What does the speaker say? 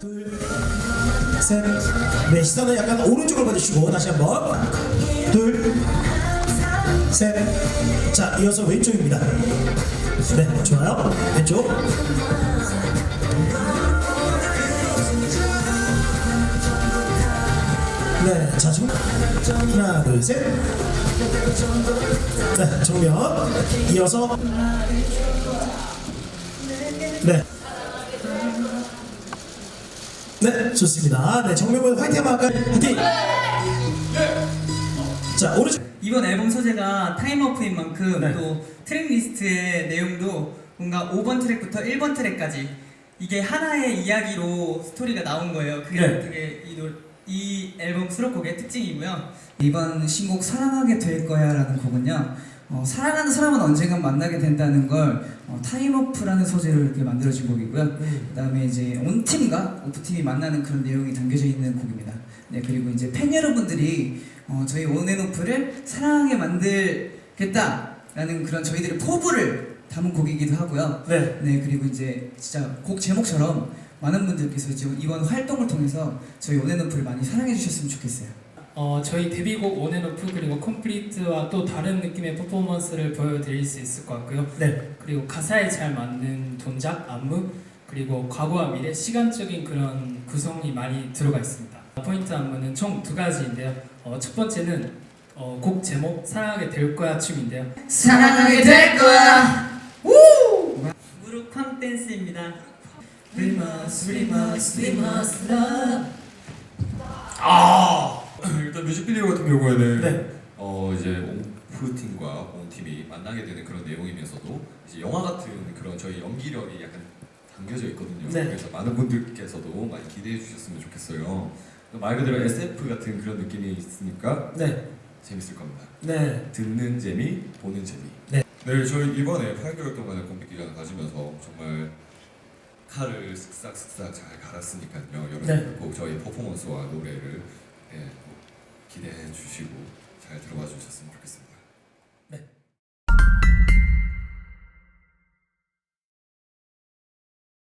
둘, 셋, 네 시선은 약간 오른쪽으로 봐주시고 다시 한번 둘, 셋, 자 이어서 왼쪽입니다. 네, 좋아요. 왼쪽. 네, 자 지금 하나, 둘, 셋. 네, 정면. 이어서 네. 네, 좋습니다. 네, 정면보다 화이팅 한번 할까요? 화이팅! 자, 오른쪽. 이번 앨범 소재가 타임워프인 만큼 네. 또 트랙 리스트의 내용도 뭔가 5번 트랙부터 1번 트랙까지 이게 하나의 이야기로 스토리가 나온 거예요. 그게 네. 되게 이, 노, 이 앨범 수록곡의 특징이고요. 이번 신곡 사랑하게 될 거야라는 곡은요. 어, 사랑하는 사람은 언젠간 만나게 된다는 걸 어, 타임오프라는 소재로 이렇게 만들어진 곡이고요. 그다음에 이제 온 팀과 오프 팀이 만나는 그런 내용이 담겨져 있는 곡입니다. 네 그리고 이제 팬 여러분들이 어, 저희 온앤오프를 사랑하게 만들겠다라는 그런 저희들의 포부를 담은 곡이기도 하고요. 네. 네 그리고 이제 진짜 곡 제목처럼 많은 분들께서 이번 활동을 통해서 저희 온앤오프를 많이 사랑해 주셨으면 좋겠어요. 어, 저희 데뷔곡 온앤오프 그리고 컴플리트와 또 다른 느낌의 퍼포먼스를 보여드릴 수 있을 것 같고요. 네. 그리고 가사에 잘 맞는 동작, 안무 그리고 과거와 미래 시간적인 그런 구성이 많이 들어가 있습니다. 포인트 안무는 총 두 가지인데요. 어, 첫 번째는 어, 곡 제목 사랑하게 될 거야 춤인데요. 사랑하게 될 거야. 무릎 쾅 댄스입니다. We must, we must, we must love. 아 일단 뮤직비디오 같은 경우에는 네. 어 이제 옹프 팀과 온 팀이 만나게 되는 그런 내용이면서도 이제 영화 같은 그런 저희 연기력이 약간 담겨져 있거든요. 네. 그래서 많은 분들께서도 많이 기대해 주셨으면 좋겠어요. 말 그대로 SF 같은 그런 느낌이 있으니까 네. 재밌을 겁니다. 네. 듣는 재미, 보는 재미. 네. 네, 저희 이번에 8개월 동안의 공백 기간을 가지면서 정말 칼을 쓱싹쓱싹 잘 갈았으니까요. 여러분 네. 꼭 저희 퍼포먼스와 노래를 네, 꼭 기대해 주시고 잘 들어봐 주셨으면 좋겠습니다. 네.